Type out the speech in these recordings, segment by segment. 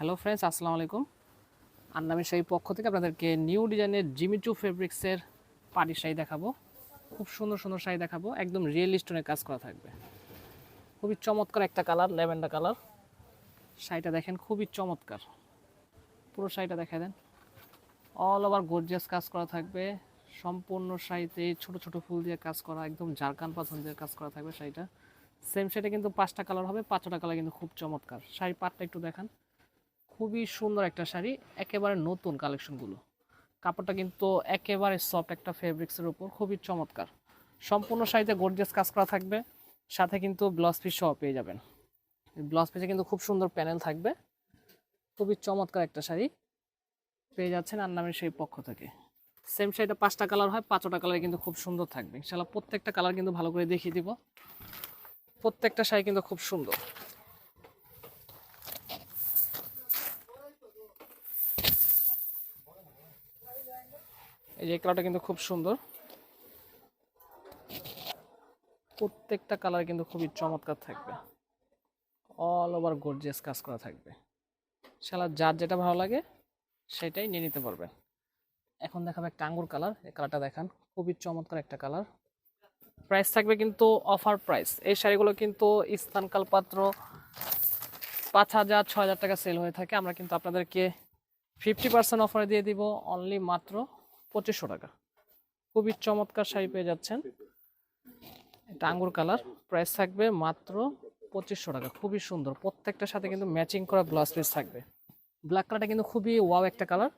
Hello friends আসসালামু আলাইকুম। আন্নামি সেই পক্ষ থেকে আপনাদেরকে নিউ ডিজাইনের জিমিচু ফেব্রিক্সের পাটি শাড়ি দেখাবো। খুব সুন্দর সুন্দর শাড়ি দেখাবো, একদম রিয়েল স্টোনের কাজ করা থাকবে। খুবই চমৎকার একটা কালার, ল্যাভেন্ডার কালার। শাড়িটা দেখেন, খুবই চমৎকার। পুরো শাড়িটা দেখা দেন। অল ওভার গর্জিয়াস কাজ করা থাকবে। সম্পূর্ণ শাড়িতে ছোট ছোট ফুল দিয়ে কাজ করা, একদম জারকান পাথর দিয়ে কাজ করা থাকবে শাড়িটা। সেম শাড়িটা কিন্তু পাঁচটা কালার হবে, পাঁচটা কালার কিন্তু খুব চমৎকার। শাড়ি পাটটা একটু দেখান। খুবই সুন্দর একটা শাড়ি, একেবারে নতুন কালেকশনগুলো। কাপড়টা কিন্তু একেবারে সফট একটা ফেব্রিক্সের উপর, খুবই চমৎকার। সম্পূর্ণ শাড়িতে গর্জিয়াস কাজ করা থাকবে, সাথে কিন্তু ব্লাউজ পিস সহ পেয়ে যাবেন। ব্লাউজ পিসে কিন্তু খুব সুন্দর প্যানেল থাকবে, খুবই চমৎকার একটা শাড়ি পেয়ে যাচ্ছেন আর নামের সেই পক্ষ থেকে। সেম শাড়িটা পাঁচটা কালার হয়, পাঁচটা কালার কিন্তু খুব সুন্দর থাকবে। ইনশাল্লাহ প্রত্যেকটা কালার কিন্তু ভালো করে দেখিয়ে দিব। প্রত্যেকটা শাড়ি কিন্তু খুব সুন্দর। এই যে কালারটা কিন্তু খুব সুন্দর। প্রত্যেকটা কালার কিন্তু খুবই চমৎকার থাকবে। অল ওভার গর্জিয়াস কাজ করা থাকবে। শালা যার যেটা ভালো লাগে, সেটাই নিয়ে নিতে পারবেন। এখন দেখাবো একটা আঙ্গুর কালার এই কালারটা দেখান। খুবই চমৎকার একটা কালার প্রাইস থাকবে কিন্তু অফার প্রাইস এই শাড়িগুলো কিন্তু স্থানকাল পাত্র পাঁচ হাজার ছ হাজার টাকা সেল হয়ে থাকে। আমরা কিন্তু আপনাদেরকে ফিফটি পার্সেন্ট অফারে দিয়ে দিব। অনলি মাত্র পঁচিশশো টাকা। খুবই চমৎকার শাড়ি পেয়ে যাচ্ছেন। এটা আঙ্গুর কালার। প্রাইস থাকবে মাত্র পঁচিশশো টাকা। খুবই সুন্দর। প্রত্যেকটার সাথে কিন্তু ম্যাচিং করা ব্লাউজ পিস থাকবে। ব্ল্যাক কালারটা কিন্তু খুবই ওয়াও একটা কালার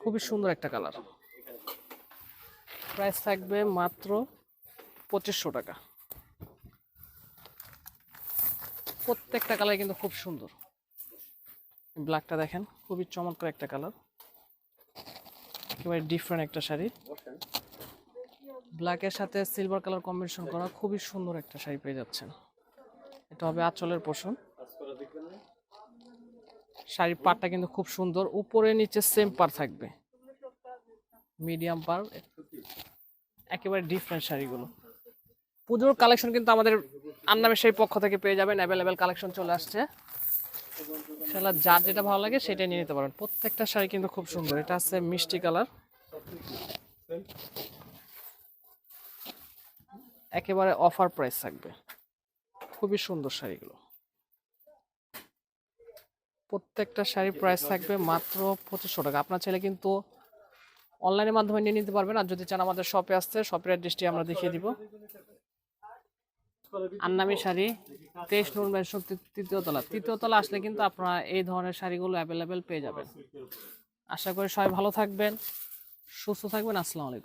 খুবই সুন্দর একটা কালার প্রাইস থাকবে মাত্র পঁচিশশো টাকা। প্রত্যেকটা কালার কিন্তু খুব সুন্দর। ব্ল্যাকটা দেখেন। খুবই চমৎকার একটা কালার একেবারে ডিফারেন্ট একটা শাড়ি। ব্ল্যাকের সাথে সিলভার কালার কম্বিনেশন করা খুবই সুন্দর একটা শাড়ি পেয়ে যাচ্ছেন। এটা হবে আঁচলের পোষণ। শাড়ির পাড়টা কিন্তু খুব সুন্দর। উপরে নিচে সেম পার থাকবে। মিডিয়াম পার একেবারে ডিফারেন্ট শাড়িগুলো। পুজোর কালেকশন কিন্তু আমাদের আন্নামে সেই পক্ষ থেকে পেয়ে যাবেন। অ্যাভেলেবেল কালেকশন চলে আসছে। সেটা যার যেটা ভালো লাগে সেটাই নিয়ে নিতে পারেন। প্রত্যেকটা শাড়ি কিন্তু খুব সুন্দর। এটা আছে মিষ্টি কালার। একেবারে অফার প্রাইস থাকবে। খুবই সুন্দর শাড়িগুলো। প্রত্যেকটা শাড়ির প্রাইস থাকবে মাত্র পঁচিশশো টাকা। আপনার ছেলে কিন্তু অনলাইনের মাধ্যমে নিয়ে নিতে পারবেন আর যদি চান আমাদের শপে আসতে শপের অ্যাড্রেসটি আমরা দেখিয়ে দিব। আন্নামি শাড়ি, তেইশ নূর শক্তি তৃতীয় তলা। তৃতীয় তলা আসলে কিন্তু আপনারা এই ধরনের শাড়িগুলো অ্যাভেলেবেল পেয়ে যাবেন। আশা করি সবাই ভালো থাকবেন, সুস্থ থাকবেন, আসসালামু আলাইকুম।